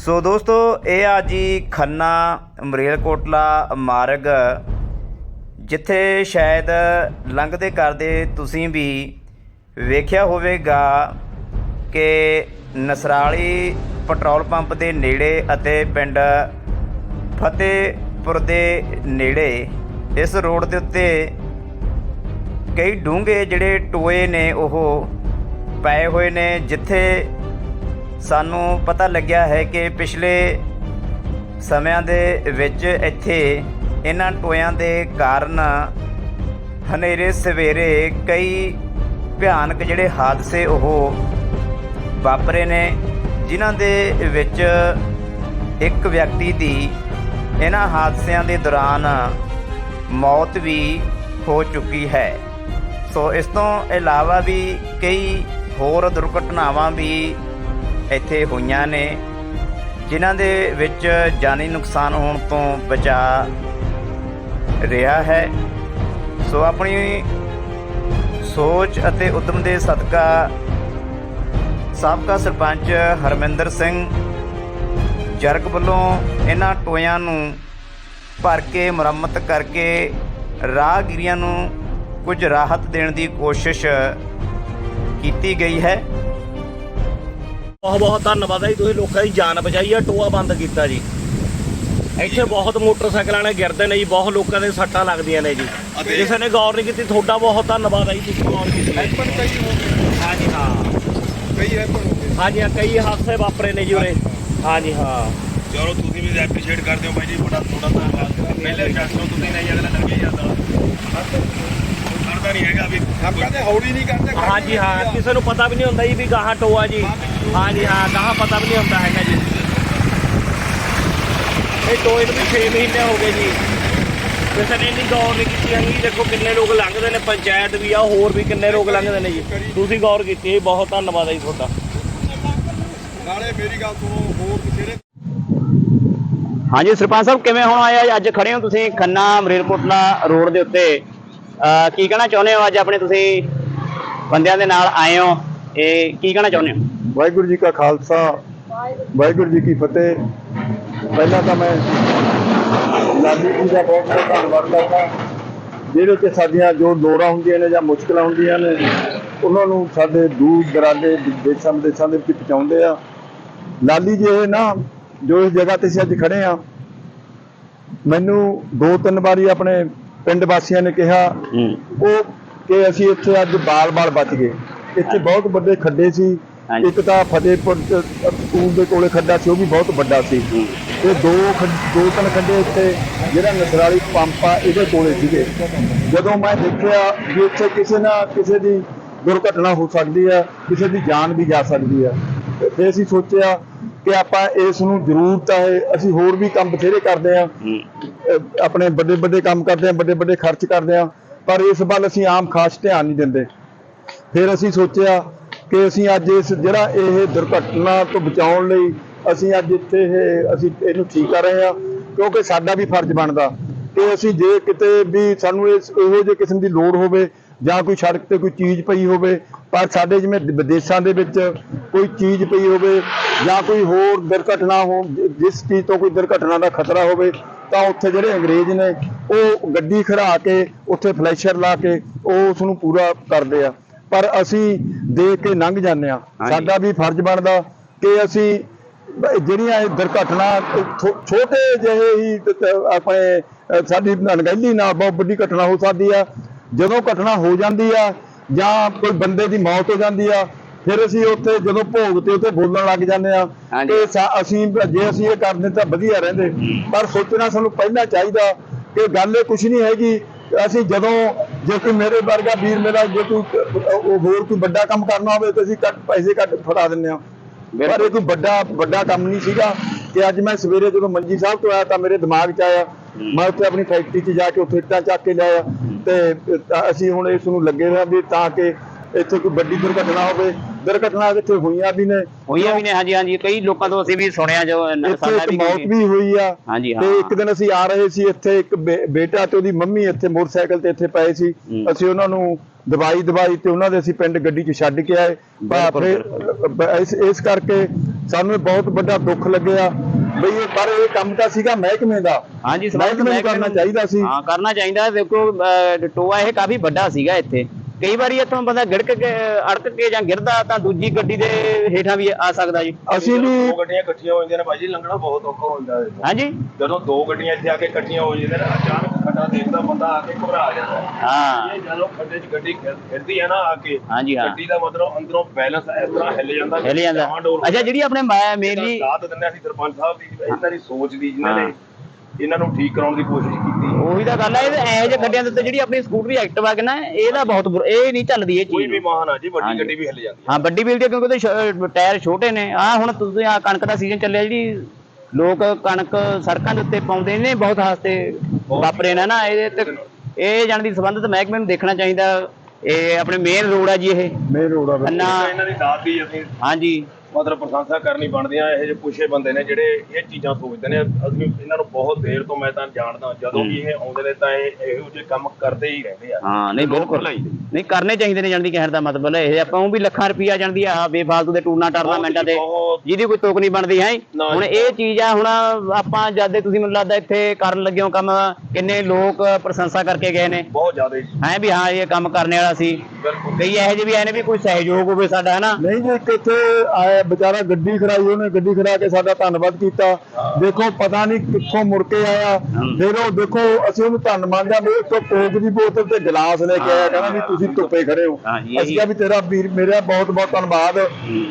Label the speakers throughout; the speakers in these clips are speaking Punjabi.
Speaker 1: ਸੋ ਦੋਸਤੋ, ਇਹ ਆ ਜੀ ਖੰਨਾ ਮਰੇਲਕੋਟਲਾ ਮਾਰਗ, ਜਿੱਥੇ ਸ਼ਾਇਦ ਲੰਘਦੇ ਕਰਦੇ ਤੁਸੀਂ ਵੀ ਵੇਖਿਆ ਹੋਵੇਗਾ ਕਿ ਨਸਰਾਲੀ ਪੈਟਰੋਲ ਪੰਪ ਦੇ ਨੇੜੇ ਅਤੇ ਪਿੰਡ ਫਤਿਹਪੁਰ ਦੇ ਨੇੜੇ ਇਸ ਰੋਡ ਦੇ ਉੱਤੇ ਕਈ ਡੂੰਘੇ ਜਿਹੜੇ ਟੋਏ ਨੇ, ਉਹ ਪਏ ਹੋਏ ਨੇ, ਜਿੱਥੇ ਸਾਨੂੰ ਪਤਾ ਲੱਗਿਆ ਹੈ ਕਿ ਪਿਛਲੇ ਸਮਿਆਂ ਦੇ ਵਿੱਚ ਇੱਥੇ ਇਹਨਾਂ ਟੋਇਆਂ ਦੇ ਕਾਰਨ ਹਨੇਰੇ ਸਵੇਰੇ ਕਈ ਭਿਆਨਕ ਜਿਹੜੇ ਹਾਦਸੇ ਉਹ ਵਾਪਰੇ ਨੇ, ਜਿਨ੍ਹਾਂ ਦੇ ਵਿੱਚ ਇੱਕ ਵਿਅਕਤੀ ਦੀ ਇਹਨਾਂ ਹਾਦਸਿਆਂ ਦੇ ਦੌਰਾਨ ਮੌਤ ਵੀ ਹੋ ਚੁੱਕੀ ਹੈ। ਸੋ ਇਸ ਤੋਂ ਇਲਾਵਾ ਵੀ ਕਈ ਹੋਰ ਦੁਰਘਟਨਾਵਾਂ ਵੀ ਇੱਥੇ ਹੋਈਆਂ ਨੇ, ਜਿਨ੍ਹਾਂ ਦੇ ਵਿੱਚ ਜਾਨੀ ਨੁਕਸਾਨ ਹੋਣ ਤੋਂ ਬਚਾ ਰਿਹਾ ਹੈ। ਸੋ ਆਪਣੀ ਸੋਚ ਅਤੇ ਉਦਮ ਦੇ ਸਦਕਾ ਸਾਬਕਾ ਸਰਪੰਚ ਹਰਮਿੰਦਰ ਸਿੰਘ ਜਰਗ ਵੱਲੋਂ ਇਹਨਾਂ ਟੋਇਆਂ ਨੂੰ ਭਰ ਕੇ ਮੁਰੰਮਤ ਕਰਕੇ ਰਾਹਗੀਰੀਆਂ ਨੂੰ ਕੁਝ ਰਾਹਤ ਦੇਣ ਦੀ ਕੋਸ਼ਿਸ਼ ਕੀਤੀ ਗਈ ਹੈ।
Speaker 2: ਬਹੁਤ ਬਹੁਤ ਧੰਨਵਾਦ ਹੈ ਜੀ ਤੁਸੀਂ ਲੋਕਾਂ ਦੀ ਜਾਨ ਬਚਾਈ ਆ ਟੋਆ ਬੰਦ ਕੀਤਾ ਜੀ। ਇੱਥੇ ਬਹੁਤ ਮੋਟਰਸਾਈਕਲਾਂ ਨੇ ਗਿਰਦੇ ਨੇ ਜੀ ਬਹੁਤ ਲੋਕਾਂ ਦੇ ਸੱਟਾਂ ਲੱਗਦੀਆਂ ਨੇ ਜੀ। ਕਿਸੇ ਨੇ ਗੌਰ ਨਹੀਂ ਕੀਤੀ ਤੁਹਾਡਾ ਬਹੁਤ ਧੰਨਵਾਦ ਹੈ ਜੀ ਤੁਸੀਂ ਗੌਰ ਕੀਤੀ। ਹੈ।
Speaker 3: ਕਈ ਹੋ
Speaker 2: ਹਾਂ।
Speaker 3: ਕਈ ਹੈਪਨ ਹੋ
Speaker 2: ਹਾਂ ਕਈ ਹਾਦਸੇ ਵਾਪਰੇ ਨੇ ਜੀ ਉਰੇ। ਹਾਂਜੀ ਹਾਂ।
Speaker 4: ਚਲੋ ਤੁਸੀਂ ਵੀ ਐਪਰੀਸ਼ੀਏਟ ਕਰਦੇ ਹੋ ਬਾਈ ਜੀ ਬੜਾ ਥੋੜਾ ਧੰਨਵਾਦ। ਪਹਿਲੇ ਨੂੰ ਤੁਸੀਂ ਨਹੀਂ ਅਗਲਾ ਲੱਗੇ ਜਾਂਦਾ ਕਰਦਾ ਨਹੀਂ ਹੈਗਾ ਵੀ
Speaker 3: ਆਪਾਂ ਤੇ ਹੌਲੀ ਨਹੀਂ ਕਰਦੇ
Speaker 2: ਹਾਂਜੀ ਹਾਂ ਕਿਸੇ ਨੂੰ ਪਤਾ ਵੀ ਨਹੀਂ ਹੁੰਦਾ ਜੀ ਵੀ ਗਾਹਾਂ ਟੋਆ ਜੀ। ਹਾਂਜੀ ਹਾਂ ਗਾਹਾਂ ਪਤਾ ਵੀ ਨਹੀਂ ਹੁੰਦਾ ਹੈਗਾ ਜੀ। ਇਹ ਟੋਏ ਨੂੰ ਵੀ 6 ਮਹੀਨੇ ਹੋ ਗਏ ਜੀ। ਕਿਸੇ ਨੇ ਨਹੀਂ ਗੌਰ ਨਹੀਂ ਕੀਤੀ ਹੈਗੀ ਦੇਖੋ ਕਿੰਨੇ ਲੋਕ ਲੰਘਦੇ ਨੇ ਪੰਚਾਇਤ ਵੀ ਆ ਹੋਰ ਵੀ ਕਿੰਨੇ ਲੋਕ ਲੰਘਦੇ ਨੇ ਜੀ। ਤੁਸੀਂ ਗੌਰ ਕੀਤੀ ਹੈ ਬਹੁਤ ਧੰਨਵਾਦ ਹੈ ਜੀ ਤੁਹਾਡਾ।
Speaker 3: ਨਾਲੇ ਮੇਰੀ ਗੱਲ ਸੁਣੋ ਹੋਰ ਬਥੇਰੇ
Speaker 1: ਹਾਂਜੀ ਸਰਪੰਚ ਸਾਹਿਬ ਕਿਵੇਂ ਹੁਣ ਆਇਆ ਅੱਜ ਖੜੇ ਹੋ ਤੁਸੀਂ ਖੰਨਾ ਮਰੇਲਕੋਟਲਾ ਰੋਡ ਦੇ ਉੱਤੇ। ਕੀ ਕਹਿਣਾ ਚਾਹੁੰਦੇ ਹੋ ਅੱਜ ਆਪਣੇ ਤੁਸੀਂ ਬੰਦਿਆਂ ਦੇ ਨਾਲ ਆਏ ਹੋ? ਇਹ ਕੀ ਕਹਿਣਾ ਚਾਹੁੰਦੇ ਹੋ?
Speaker 5: ਵਾਹਿਗੁਰੂ ਜੀ ਕਾ ਖਾਲਸਾ, ਵਾਹਿਗੁਰੂ ਜੀ ਕੀ ਫਤਿਹ। ਪਹਿਲਾਂ ਤਾਂ ਮੈਂ ਲਾਲੀ ਜੀ ਦਾ ਬਹੁਤ ਬਹੁਤ ਧੰਨਵਾਦ ਕਰਦਾ। ਜਿਹੜੇ ਕਿ ਸਾਡੀਆਂ ਜੋ ਲੋੜਾਂ ਹੁੰਦੀਆਂ ਨੇ ਜਾਂ ਮੁਸ਼ਕਲਾਂ ਹੁੰਦੀਆਂ ਨੇ, ਉਹਨਾਂ ਨੂੰ ਸਾਡੇ ਦੂਰ ਦਰਾਡੇ ਦੇਸ਼ਾਂ ਵਿਦੇਸ਼ਾਂ ਦੇ ਵਿੱਚ ਪਹੁੰਚਾਉਂਦੇ ਆ। ਲਾਲੀ ਜੀ ਇਹ ਨਾ, ਜੋ ਇਸ ਜਗ੍ਹਾ ਤੇ ਅਸੀਂ ਅੱਜ ਖੜੇ ਆ, ਮੈਨੂੰ ਦੋ ਤਿੰਨ ਵਾਰੀ ਆਪਣੇ ਪਿੰਡ ਵਾਸੀਆਂ ਨੇ ਕਿਹਾ ਉਹ ਕਿ ਅਸੀਂ ਇੱਥੇ ਅੱਜ ਬਾਲ-ਬਾਲ ਬਚ ਗਏ। ਇੱਥੇ ਬਹੁਤ ਵੱਡੇ ਖੱਡੇ ਸੀ। ਇੱਕ ਤਾਂ ਫਤਿਹਪੁਰ ਸਕੂਲ ਦੇ ਕੋਲੇ ਖੱਡਾ ਸੀ ਉਹ ਵੀ ਬਹੁਤ ਵੱਡਾ ਸੀ। ਤੇ ਦੋ ਦੋ ਤਿੰਨ ਖੱਡੇ ਇੱਥੇ ਜਿਹੜਾ ਨਸਰਾਲੀ ਪੰਪ ਆ ਇਹਦੇ ਕੋਲੇ ਸੀਗੇ। ਜਦੋਂ ਮੈਂ ਦੇਖਿਆ ਵੀ ਇੱਥੇ ਕਿਸੇ ਨਾ ਕਿਸੇ ਦੀ ਦੁਰਘਟਨਾ ਹੋ ਸਕਦੀ ਆ ਕਿਸੇ ਦੀ ਜਾਨ ਵੀ ਜਾ ਸਕਦੀ ਆ ਤੇ ਅਸੀਂ ਸੋਚਿਆ ਕਿ ਆਪਾਂ ਇਸ ਨੂੰ ਜ਼ਰੂਰਤ ਹੈ ਅਸੀਂ ਹੋਰ ਵੀ ਕੰਮ ਬਥੇਰੇ ਕਰਦੇ ਆ ਆਪਣੇ ਵੱਡੇ ਵੱਡੇ ਕੰਮ ਕਰਦੇ ਆ ਵੱਡੇ ਵੱਡੇ ਖਰਚ ਕਰਦੇ ਆ ਪਰ ਇਸ ਵੱਲ ਅਸੀਂ ਆਮ ਖਾਸ ਧਿਆਨ ਨਹੀਂ ਦਿੰਦੇ। ਫਿਰ ਅਸੀਂ ਸੋਚਿਆ ਕਿ ਅਸੀਂ ਅੱਜ ਇਸ ਜਿਹੜਾ ਇਹ ਦੁਰਘਟਨਾ ਤੋਂ ਬਚਾਉਣ ਲਈ ਅਸੀਂ ਅੱਜ ਇੱਥੇ ਇਹ ਅਸੀਂ ਇਹਨੂੰ ਠੀਕ ਕਰ ਰਹੇ ਹਾਂ ਕਿਉਂਕਿ ਸਾਡਾ ਵੀ ਫਰਜ਼ ਬਣਦਾ ਕਿ ਅਸੀਂ ਜੇ ਕਿਤੇ ਵੀ ਸਾਨੂੰ ਇਸ ਇਹੋ ਜਿਹੇ ਕਿਸਮ ਦੀ ਲੋੜ ਹੋਵੇ ਜਾਂ ਕੋਈ ਸੜਕ ਤੇ ਕੋਈ ਚੀਜ਼ ਪਈ ਹੋਵੇ ਪਰ ਸਾਡੇ ਜਿਵੇਂ ਵਿਦੇਸ਼ਾਂ ਦੇ ਵਿੱਚ ਕੋਈ ਚੀਜ਼ ਪਈ ਹੋਵੇ ਜਾਂ ਕੋਈ ਹੋਰ ਦੁਰਘਟਨਾ ਹੋ ਜਿਸ ਚੀਜ਼ ਤੋਂ ਕੋਈ ਦੁਰਘਟਨਾ ਦਾ ਖਤਰਾ ਹੋਵੇ ਤਾਂ ਉੱਥੇ ਜਿਹੜੇ ਅੰਗਰੇਜ਼ ਨੇ ਉਹ ਗੱਡੀ ਖੜਾ ਕੇ ਉੱਥੇ ਫਲੈਸ਼ਰ ਲਾ ਕੇ ਉਹ ਉਸ ਨੂੰ ਪੂਰਾ ਕਰਦੇ ਆ। ਪਰ ਅਸੀਂ ਦੇਖ ਕੇ ਲੰਘ ਜਾਂਦੇ ਆ। ਸਾਡਾ ਵੀ ਫਰਜ਼ ਬਣਦਾ ਕਿ ਅਸੀਂ ਜਿਹੜੀਆਂ ਇਹ ਦੁਰਘਟਨਾ ਛੋਟੇ ਜਿਹੇ ਹੀ ਆਪਣੇ ਸਾਡੀ ਅਣਗਹਿਲੀ ਨਾਲ ਬਹੁਤ ਵੱਡੀ ਘਟਨਾ ਹੋ ਸਕਦੀ ਆ। ਜਦੋਂ ਘਟਨਾ ਹੋ ਜਾਂਦੀ ਆ ਜਾਂ ਕੋਈ ਬੰਦੇ ਦੀ ਮੌਤ ਹੋ ਜਾਂਦੀ ਆ ਫਿਰ ਅਸੀਂ ਉੱਥੇ ਜਦੋਂ ਭੋਗ ਤੇ ਉੱਥੇ ਬੋਲਣ ਲੱਗ ਜਾਂਦੇ ਆ ਸਾ- ਅਸੀਂ ਜੇ ਅਸੀਂ ਇਹ ਕਰਦੇ ਤਾਂ ਵਧੀਆ ਰਹਿੰਦੇ। ਪਰ ਸੋਚਣਾ ਸਾਨੂੰ ਪਹਿਲਾਂ ਚਾਹੀਦਾ ਕਿ ਗੱਲ ਇਹ ਕੁਝ ਨਹੀਂ ਹੈਗੀ ਅਸੀਂ ਜਦੋਂ ਜੇ ਕੋਈ ਮੇਰੇ ਵਰਗਾ ਵੀਰ ਮੇਰਾ ਜੇ ਕੋਈ ਹੋਰ ਕੋਈ ਵੱਡਾ ਕੰਮ ਕਰਨਾ ਹੋਵੇ ਤਾਂ ਅਸੀਂ ਕੱਟ ਪੈਸੇ ਕੱਟ ਫੜਾ ਦਿੰਦੇ ਆ ਪਰ ਇਹ ਕੋਈ ਵੱਡਾ ਵੱਡਾ ਕੰਮ ਨਹੀਂ ਸੀਗਾ ਕਿ ਅੱਜ ਮੈਂ ਸਵੇਰੇ ਜਦੋਂ ਮੰਜੀ ਸਾਹਿਬ ਤੋਂ ਆਇਆ ਤਾਂ ਮੇਰੇ ਦਿਮਾਗ 'ਚ ਆਇਆ। ਮੈਂ ਉੱਥੇ ਆਪਣੀ ਫੈਕਟਰੀ 'ਚ ਜਾ ਕੇ ਉੱਥੇ ਇੱਟਾਂ ਚੱਕ ਕੇ ਲਿਆਇਆ ਤੇ ਅਸੀਂ ਹੁਣ ਇਸ ਨੂੰ ਲੱਗੇ ਹੋਏ ਹਾਂ ਵੀ ਤਾਂ ਕਿ ਇੱਥੇ ਕੋਈ ਵੱਡੀ ਦੁਰਘਟਨਾ ਹੋਵੇ। ਦੁਰਘਟਨਾ ਇੱਥੇ ਹੋਈਆਂ ਵੀ ਨੇ?
Speaker 1: ਹੋਈਆਂ ਵੀ ਨੇ ਹਾਂਜੀ ਹਾਂਜੀ। ਕਈ ਲੋਕਾਂ ਤੋਂ ਅਸੀਂ ਵੀ ਸੁਣਿਆ ਜੋ
Speaker 5: ਇੱਥੇ
Speaker 1: ਸਾਡਾ
Speaker 5: ਇੱਕ
Speaker 1: ਵੀ
Speaker 5: ਮੌਤ ਵੀ ਹੋਈ ਆ।
Speaker 1: ਹਾਂਜੀ, ਹਾਂ।
Speaker 5: ਤੇ ਇੱਕ ਦਿਨ ਅਸੀਂ ਆ ਰਹੇ ਸੀ ਇੱਥੇ ਇੱਕ ਬੇ- ਬੇਟਾ ਤੇ ਉਹਦੀ ਮੰਮੀ ਇੱਥੇ ਮੋਟਰਸਾਈਕਲ ਤੇ ਇੱਥੇ ਪਏ ਸੀ।
Speaker 1: ਹੂੰ।
Speaker 5: ਅਸੀਂ ਉਹਨਾਂ ਨੂੰ ਦਵਾਈ ਦਵਾਈ ਤੇ ਉਹਨਾਂ ਦੇ ਅਸੀਂ ਪਿੰਡ ਗੱਡੀ 'ਚ ਛੱਡ ਕੇ ਆਏ। ਪਰ
Speaker 1: ਬਿਲਕੁਲ,
Speaker 5: ਫਿਰ ਬ- ਇਸ ਇਸ ਕਰਕੇ ਸਾਨੂੰ ਇਹ ਬਹੁਤ ਵੱਡਾ ਦੁੱਖ ਲੱਗਿਆ। ਬਈ ਇਹ ਪਰ ਇਹ ਕੰਮ ਤਾਂ ਸੀਗਾ ਮਹਿਕਮੇ ਦਾ।
Speaker 3: ਹਾਂਜੀ ਸੰਬੰਧਿਤ
Speaker 5: ਮਹਿਕਮੇ ਨੂੰ ਕਰਨਾ ਚਾਹੀਦਾ ਸੀ।
Speaker 3: ਹਾਂ ਕਰਨਾ ਚਾਹੀਦਾ। ਦੇਖੋ ਅਹ, ਟੋਆ ਇਹ ਕਾਫੀ ਵੱਡਾ ਸੀਗਾ ਇੱਥੇ। ਕਈ ਵਾਰੀ ਇੱਥੋਂ ਬੰਦਾ ਗਿੜਕ ਕੇ ਅੜਕ ਕੇ ਜਾਂ ਗਿਰਦਾ ਤਾਂ ਦੂਜੀ ਗੱਡੀ ਦੇ ਹੇਠਾਂ ਵੀ ਆ ਸਕਦਾ ਜੀ।
Speaker 5: ਅਸੀਂ ਵੀ
Speaker 4: ਦੋ ਗੱਡੀਆਂ ਇਕੱਠੀਆਂ ਹੋ ਜਾਂਦੀਆਂ ਨੇ ਭਾਜੀ ਲੰਘਣਾ ਬਹੁਤ ਔਖਾ ਹੋ ਜਾਂਦਾ ਹੈ
Speaker 3: ਹਾਂਜੀ।
Speaker 4: ਜਦੋਂ ਦੋ ਗੱਡੀਆਂ ਇੱਥੇ ਆ ਕੇ ਇਕੱਠੀਆਂ ਹੋ ਜਾਂਦੀਆਂ ਨੇ ਅਚਾਨਕ ਖੱਡਾ ਦੇਖਦਾ ਬੰਦਾ ਆ ਕੇ ਘਬਰਾ ਜਾਂਦਾ ਹੈ।
Speaker 3: ਹਾਂ।
Speaker 4: ਇਹ ਜਦੋਂ ਖੱਡੇ 'ਚ ਗੱਡੀ ਫਿਰਦੀ ਹੈ ਨਾ ਆ ਕੇ
Speaker 3: ਹਾਂਜੀ, ਹਾਂ।
Speaker 4: ਗੱਡੀ ਦਾ ਮਤਲਬ ਅੰਦਰੋਂ ਬੈਲੈਂਸ ਇਸ ਤਰ੍ਹਾਂ ਹਿੱਲ ਜਾਂਦਾ
Speaker 3: ਹਿੱਲ ਜਾਂਦਾ। ਅੱਛਾ ਜਿਹੜੀ ਆਪਣੇ ਮੇਨਲੀ
Speaker 4: ਸਾਥ ਦਿੰਦੇ ਅਸੀਂ ਸਰਪੰਚ ਸਾਹਿਬ ਦੀ ਇਹਨਾਂ ਦੀ ਸੋਚ ਦੀ ਜਿਨ੍ਹਾਂ ਨੇ ਇਹਨਾਂ ਨੂੰ ਠੀਕ ਕਰਾਉਣ ਦੀ ਕੋਸ਼ਿਸ਼ ਕੀਤੀ।
Speaker 3: ਉਹੀ ਤਾਂ ਗੱਲ ਹੈ ਇਹ ਇਹੋ ਜਿਹੇ ਗੱਡੀਆਂ ਦੇ ਉੱਤੇ ਜਿਹੜੀ ਆਪਣੀ ਸਕੂਟਰੀ ਐਕਟਿਵਾ ਕਿ ਨਾ ਇਹਦਾ ਬਹੁਤ ਬੁਰਾ- ਇਹ ਨਹੀਂ ਚੱਲਦੀ ਇਹ
Speaker 4: ਕੋਈ
Speaker 3: ਚੀਜ਼।
Speaker 4: ਵੀ ਵਾਹਨ ਆ ਜੀ ਵੱਡੀ। ਗੱਡੀ ਵੀ ਹਿੱਲ ਜਾਂਦੀ ਹੈ
Speaker 3: ਹਾਂ ਵੱਡੀ ਵੀਲ ਦੇ ਕਿਉਂਕਿ ਉਹਦੇ ਟਾਇਰ ਛੋਟੇ ਨੇ। ਆ ਹੁਣ ਤੁਸੀਂ ਆ ਕਣਕ ਦਾ ਸੀਜ਼ਨ ਚੱਲਿਆ ਜਿਹੜੀ ਲੋਕ ਕਣਕ ਸੜਕਾਂ ਦੇ ਉੱਤੇ ਪਾਉਂਦੇ ਨੇ ਬਹੁਤ ਹਾਦਸੇ ਵਾਪਰੇ ਨੇ ਨਾ ਇਹਦੇ ਤੇ ਇਹ ਜਾਣ ਦੀ ਸੰਬੰਧਿਤ ਮਹਿਕਮੇ ਨੂੰ ਦੇਖਣਾ ਚਾਹੀਦਾ। ਇਹ ਆਪਣੇ ਮੇਨ ਰੋਡ ਆ ਜੀ ਇਹ।
Speaker 5: ਮੇਨ ਰੋਡ ਆ
Speaker 4: ਇਹਨਾਂ ਦੀ ਦਾਤ ਦੀ ਅਸੀਂ
Speaker 3: ਹਾਂਜੀ।
Speaker 4: ਮਤਲਬ ਪ੍ਰਸ਼ੰਸਾ ਕਰਨੀ ਬਣਦੀ ਆ ਇਹ ਜਿਹੇ ਪੁੱਛੇ ਬੰਦੇ ਨੇ ਜਿਹੜੇ ਇਹ ਚੀਜ਼ਾਂ ਸੋਚਦੇ ਨੇ। ਅਸੀਂ ਇਹਨਾਂ ਨੂੰ ਬਹੁਤ ਦੇਰ ਤੋਂ ਮੈਂ ਤਾਂ ਜਾਣਦਾ ਜਦੋਂ ਵੀ ਇਹ ਆਉਂਦੇ ਨੇ ਤਾਂ ਇਹ ਇਹੋ ਜਿਹੇ ਕੰਮ ਕਰਦੇ ਹੀ ਰਹਿੰਦੇ ਆ।
Speaker 3: ਹਾਂ ਨਹੀਂ
Speaker 4: ਲੋਕ
Speaker 3: ਬਿਲਕੁਲ। ਨਹੀਂ ਕਰਨੇ ਚਾਹੀਦੇ ਨੇ ਜਾਣ ਦੀ ਕਹਿਣ ਦਾ ਮਤਲਬ ਇਹ ਆਪਾਂ ਨੂੰ ਵੀ ਲੱਖਾਂ ਰੁਪਈਆ ਜਾਂਦੀ ਆ ਬੇਫਾਲਤੂ ਦੇ ਟੂਰਨਾ ਟਰਨਾਮੈਂਟਾਂ ਤੇ ਜਿਹਦੀ ਕੋਈ ਤੋਕ ਨਹੀਂ ਬਣਦੀ ਹੈ? ਹੁਣ। ਇਹ ਚੀਜ਼ ਆ ਹੁਣ ਆਪਾਂ ਜਦ ਦੇ ਤੁਸੀਂ ਮੈਨੂੰ ਲੱਗਦਾ ਇੱਥੇ ਕਰਨ ਲੱਗੇ ਹੋ ਕੰਮ ਕਿੰਨੇ ਲੋਕ ਪ੍ਰਸ਼ੰਸਾ ਕਰਕੇ ਗਏ ਨੇ।
Speaker 4: ਬਹੁਤ ਜ਼ਿਆਦਾ
Speaker 3: ਹੈ ਵੀ ਹਾਂ ਇਹ ਕੰਮ ਕਰਨ ਵਾਲਾ ਸੀ।
Speaker 4: ਬਿਲਕੁਲ।
Speaker 3: ਕਈ ਇਹੋ ਜਿਹੇ ਵੀ ਆਏ ਨੇ ਵੀ ਕੋਈ ਸਹਿਯੋਗ ਹੋਵੇ ਸਾਡਾ ਹੈ ਨਾ
Speaker 5: ਨਹੀਂ ਜੀ ਇੱਥੇ ਆਇਆ ਵਿਚਾਰਾ ਗੱਡੀ ਖੜਾਈ ਉਹਨੇ ਗੱਡੀ ਖੜਾ ਕੇ ਸਾਡਾ ਧੰਨਵਾਦ ਕੀਤਾ। ਦੇਖੋ ਪਤਾ ਨਹੀਂ ਕਿੱਥੋਂ ਮੁੜ ਕੇ ਆਇਆ। ਫਿਰ ਉਹ ਦੇਖੋ ਅਸੀਂ ਉਹਨੂੰ ਧੰਨ ਮੰਨਦੇ ਆ ਵੀ ਇੱਥੋਂ ਕੋਕ ਦੀ ਬੋਤਲ ਤੇ ਗਲਾਸ ਲੈ ਕੇ ਆਇਆ। ਕਹਿੰਦਾ ਵੀ ਤੁਸੀਂ ਧੁੱਪੇ ਖੜੇ ਹੋ। ਅਸੀਂ ਕਿਹਾ ਵੀ ਤੇਰਾ ਵੀਰ ਮੇਰਾ ਬਹੁਤ ਬਹੁਤ ਧੰਨਵਾਦ।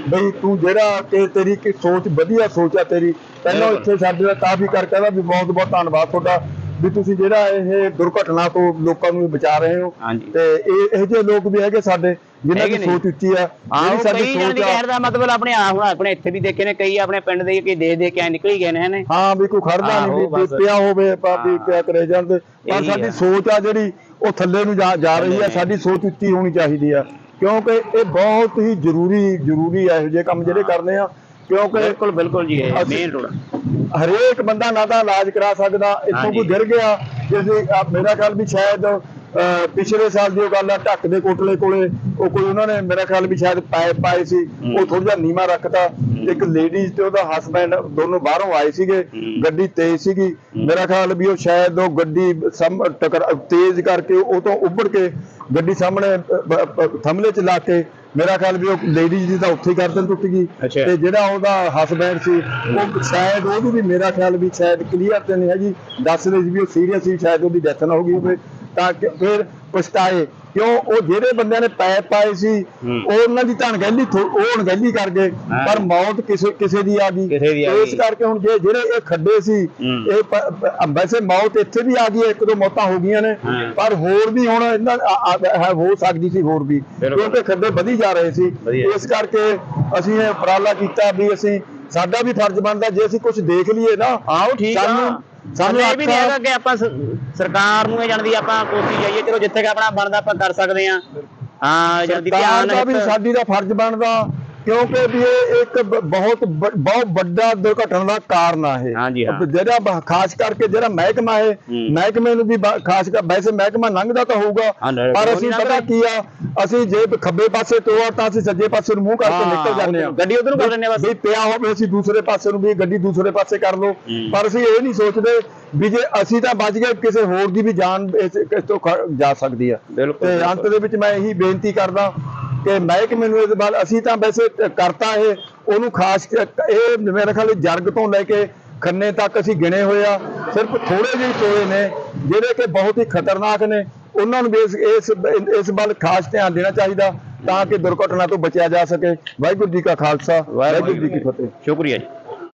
Speaker 5: ਬਈ ਤੂੰ ਜਿਹੜਾ ਕਿ ਤੇਰੀ ਕਿ ਸੋਚ ਵਧੀਆ ਸੋਚ ਆ ਤੇਰੀ। ਪਹਿਲਾਂ ਇੱਥੇ ਸਾਡੇ ਦਾ ਕਾਫੀ ਕਰ ਕਹਿੰਦਾ ਵੀ ਬਹੁਤ ਬਹੁਤ ਧੰਨਵਾਦ ਤੁਹਾਡਾ। ਵੀ ਤੁਸੀਂ ਜਿਹੜਾ ਇਹ ਦੁਰਘਟਨਾ ਤੋਂ ਲੋਕਾਂ ਨੂੰ ਬਚਾ ਰਹੇ ਹੋ। ਤੇ ਇਹ ਇਹੋ ਜਿਹੇ ਲੋਕ ਵੀ ਹੈਗੇ ਸਾਡੇ ਜਿਨ੍ਹਾਂ ਦੀ। ਸੋਚ ਉੱਚੀ ਆ ਜਿਹੜੀ ਸਾਡੀ ਸੋਚ
Speaker 3: ਦੀ
Speaker 5: ਆ
Speaker 3: ਕਹਿਣ ਦਾ ਮਤਲਬ ਆਪਣੇ ਆ ਹੁਣ ਆਪਣੇ ਇੱਥੇ ਵੀ ਦੇਖੇ ਨੇ ਕਈ ਆਪਣੇ ਪਿੰਡ ਦੇ ਕਿ ਦੇ ਦੇ ਕੇ ਨਿਕਲ ਗਏ ਨੇ ਇਹਨੇ
Speaker 5: ਹਾਂ ਵੀ ਕੋਈ ਖੜਦਾ ਨਹੀਂ ਵੀ। ਪਿਆ ਹੋਵੇ ਵੀ। ਪਿਆ ਕਰੇ ਜਾਂਦੇ ਪਰ ਸਾਡੀ। ਸੋਚ ਆ ਜਿਹੜੀ ਉਹ ਥੱਲੇ ਨੂੰ ਜਾ ਰਹੀ ਆ। ਸਾਡੀ ਸੋਚ ਉੱਚੀ ਹੋਣੀ ਚਾਹੀਦੀ ਆ ਕਿਉਂਕਿ ਇਹ ਬਹੁਤ ਹੀ ਜ਼ਰੂਰੀ ਜ਼ਰੂਰੀ ਆ ਇਹੋ ਜਿਹੇ ਕੰਮ ਜਿਹੜੇ ਕਰਨੇ ਆ ਕਿਉਂਕਿ
Speaker 3: ਬਿਲਕੁਲ ਬਿਲਕੁਲ ਜੀ ਇਹ
Speaker 5: ਅਸੀਂ-
Speaker 3: ਮੇਨ ਰੋਡ
Speaker 5: ਹਰੇਕ ਬੰਦਾ ਨਾ ਤਾਂ ਇਲਾਜ ਕਰਾ ਸਕਦਾ ਇੱਥੋਂ
Speaker 3: ਹਾਂਜੀ।
Speaker 5: ਕੋਈ ਗਿਰ ਗਿਆ ਜਿਵੇਂ ਮੇਰਾ ਖਿਆਲ ਵੀ ਸ਼ਾਇਦ ਅਹ, ਪਿਛਲੇ ਸਾਲ ਦੀ ਉਹ ਗੱਲ ਆ ਢੱਕ ਦੇ ਕੋਟਲੇ ਕੋਲੇ ਉਹ ਕੋਈ ਉਹਨਾਂ ਨੇ ਮੇਰਾ ਖਿਆਲ ਵੀ ਸ਼ਾਇਦ ਪਾਏ ਪਾਏ ਸੀ ਉਹ ਥੋੜਾ ਜਿਹਾ ਨੀਵਾ ਰੱਖਤਾ। ਇੱਕ ਲੇਡੀਜ਼ ਤੇ ਉਹਦਾ ਹਸਬੈਂਡ ਦੋਨੋਂ ਬਾਹਰੋਂ ਆਏ ਸੀਗੇ ਗੱਡੀ ਤੇਜ਼ ਸੀਗੀ। ਮੇਰਾ ਖਿਆਲ ਵੀ ਉਹ ਸ਼ਾਇਦ ਉਹ ਗੱਡੀ ਸਮ ਟਕਰ ਤੇਜ਼ ਕਰਕੇ ਉਹ ਤੋਂ ਉੱਭੜ ਕੇ ਗੱਡੀ ਸਾਹਮਣੇ ਬ- ਬ- ਥੰਮਲੇ ਚ ਲਾ ਕੇ ਮੇਰਾ ਖਿਆਲ ਵੀ ਉਹ ਲੇਡੀਜ਼ ਦੀ ਤਾਂ ਉੱਥੇ ਹੀ ਗਰਦਨ ਟੁੱਟ ਗਈ। ਤੇ ਜਿਹੜਾ ਉਹਦਾ ਹਸਬੈਂਡ ਸੀ ਉਹ ਸ਼ਾਇਦ ਉਹਦੀ ਵੀ ਮੇਰਾ ਖਿਆਲ ਵੀ ਸ਼ਾਇਦ ਕਲੀਅਰ ਤੇ ਨਹੀਂ ਹੈਗੀ। ਦੱਸ ਰਹੇ ਸੀ ਵੀ ਉਹ ਸੀਰੀਅਸ ਸੀ ਸ਼ਾਇਦ ਉਹਦੀ ਡੈਥ ਨਾ ਹੋ ਗਈ ਹੋਵੇ। ਤਾਂ ਕਿ ਫਿਰ ਪਛਤਾਏ। ਕਿਉਂ ਉਹ ਜਿਹੜੇ ਬੰਦਿਆਂ ਨੇ ਪੈਪ ਪਾਏ ਸੀ ਉਹ ਉਹਨਾਂ ਦੀ ਅਣਗਹਿਲੀ ਥੋ- ਉਹ ਅਣਗਹਿਲੀ ਕਰ ਗਏ। ਪਰ ਮੌਤ ਕਿਸੇ ਕਿਸੇ ਦੀ ਆ ਗਈ ਇਸ। ਕਰਕੇ ਹੁਣ ਜੇ ਜਿਹੜੇ ਇਹ ਖੱਡੇ ਸੀ। ਇਹ ਵੈਸੇ ਮੌਤ ਇੱਥੇ ਵੀ ਆ ਗਈ ਇੱਕ ਦੋ ਮੌਤਾਂ ਹੋ ਗਈਆਂ ਨੇ। ਪਰ ਹੋਰ ਵੀ ਹੁਣ ਇਹਨਾਂ ਹੈ ਹੋ ਸਕਦੀ ਸੀ ਹੋਰ ਵੀ। ਕਿਉਂਕਿ ਖੱਡੇ ਵਧੀ ਜਾ ਰਹੇ ਸੀ। ਇਸ ਕਰਕੇ ਅਸੀਂ ਇਹ ਉਪਰਾਲਾ ਕੀਤਾ ਵੀ ਅਸੀਂ ਸਾਡਾ ਵੀ ਫਰਜ਼ ਬਣਦਾ ਜੇ ਅਸੀਂ ਕੁਝ ਦੇਖ ਲਈਏ ਨਾ
Speaker 3: ਆਓ ਠੀਕ ਆ
Speaker 5: ਸਾਨੂੰ-
Speaker 3: ਇਹ ਵੀ ਨਹੀਂ
Speaker 5: ਅੱਖਾਂ-
Speaker 3: ਹੈਗਾ ਕਿ ਆਪਾਂ ਸਰਕਾਰ ਨੂੰ ਇਹ ਜਾਣਦੀ ਆਪਾਂ ਕੋਸ਼ਿਸ਼ ਜਾਈਏ ਚਲੋ ਜਿੱਥੇ ਕਿ ਆਪਣਾ ਬਣਦਾ ਆਪਾਂ ਕਰ ਸਕਦੇ ਆ ਹਾਂ ਜਲਦੀ ਧਿਆਨ ਹਿੱਤ-
Speaker 5: ਸਾਡੀ ਦਾ ਫਰਜ਼ ਬਣਦਾ ਕਿਉਂਕਿ ਵੀ ਇਹ ਇੱਕ ਬ- ਬਹੁਤ ਬ- ਬਹੁਤ ਵੱਡਾ ਦੁਰਘਟਨਾ ਦਾ ਕਾਰਨ ਆ ਇਹ
Speaker 3: ਹਾਂਜੀ, ਹਾਂ।
Speaker 5: ਜਿਹੜਾ ਬ- ਖਾਸ ਕਰਕੇ ਜਿਹੜਾ ਮਹਿਕਮਾ ਹੈ
Speaker 3: ਹੂੰ।
Speaker 5: ਮਹਿਕਮੇ ਨੂੰ ਵੀ ਬ- ਖਾਸ ਕਰ ਵੈਸੇ ਮਹਿਕਮਾ ਲੰਘਦਾ ਤਾਂ ਹੋਊਗਾ
Speaker 3: ਹਾਂ, ਨਹੀਂ,
Speaker 5: ਪਰ ਅਸੀਂ
Speaker 3: ਨਹੀਂ
Speaker 5: ਪਤਾ
Speaker 3: ਲੰਘਦਾ।
Speaker 5: ਕੀ ਆ ਅਸੀਂ ਜੇ ਖੱਬੇ ਪਾਸੇ ਤੋਆ ਤਾਂ ਅਸੀਂ ਸੱਜੇ ਪਾਸੇ ਨੂੰ ਮੂੰਹ ਕਰਕੇ
Speaker 3: ਹਾਂ,
Speaker 5: ਨਿਕਲ ਜਾਂਦੇ ਆ
Speaker 3: ਗੱਡੀ ਉੱਧਰ ਨੂੰ ਕਰ ਲੈਂਦੇ ਆ ਬਸ।
Speaker 5: ਵੀ ਪਿਆ ਹੋਵੇ ਅਸੀਂ ਦੂਸਰੇ ਪਾਸੇ ਨੂੰ ਵੀ ਗੱਡੀ ਦੂਸਰੇ ਪਾਸੇ ਕਰ ਲਓ
Speaker 3: ਹੂੰ।
Speaker 5: ਪਰ ਅਸੀਂ ਇਹ ਨਹੀਂ ਸੋਚਦੇ ਵੀ ਜੇ ਅਸੀਂ ਤਾਂ ਬਚ ਗਏ ਕਿਸੇ ਹੋਰ ਦੀ ਵੀ ਜਾਨ ਇਸ ਇਸ ਤੋਂ ਖ- ਜਾ ਸਕਦੀ ਆ
Speaker 3: ਬਿਲਕੁਲ,
Speaker 5: ਤੇ
Speaker 3: ਬਿਲਕੁਲ।
Speaker 5: ਅੰਤ ਦੇ ਵਿੱਚ ਮੈਂ ਇਹੀ ਬੇਨਤੀ ਕਰਦਾ ਕਿ ਮਹਿਕਮੇ ਨੂੰ ਇਸ ਬਾਰੇ ਅਸੀਂ ਤਾਂ ਵੈਸੇ ਕਰਤਾ ਇਹ ਉਹਨੂੰ ਖਾਸ ਇਹ ਮੇਰੇ ਖਿਆਲ ਜਰਗ ਤੋਂ ਲੈ ਕੇ ਖੰਨੇ ਤੱਕ ਅਸੀਂ ਗਿਣੇ ਹੋਏ ਆ। ਸਿਰਫ ਥੋੜੇ ਜਿਹੇ ਟੋਏ ਨੇ ਜਿਹੜੇ ਕਿ ਬਹੁਤ ਹੀ ਖਤਰਨਾਕ ਨੇ। ਉਹਨਾਂ ਨੂੰ ਇਸ ਇਸ ਇਸ ਵੱਲ ਖਾਸ ਧਿਆਨ ਦੇਣਾ ਚਾਹੀਦਾ ਤਾਂ ਕਿ ਦੁਰਘਟਨਾ ਤੋਂ ਬਚਿਆ ਜਾ ਸਕੇ। ਵਾਹਿਗੁਰੂ ਜੀ ਕਾ ਖਾਲਸਾ ਵਾਹਿਗੁਰੂ ਜੀ ਕੀ ਫਤਿਹ।
Speaker 3: ਸ਼ੁਕਰੀਆ ਜੀ।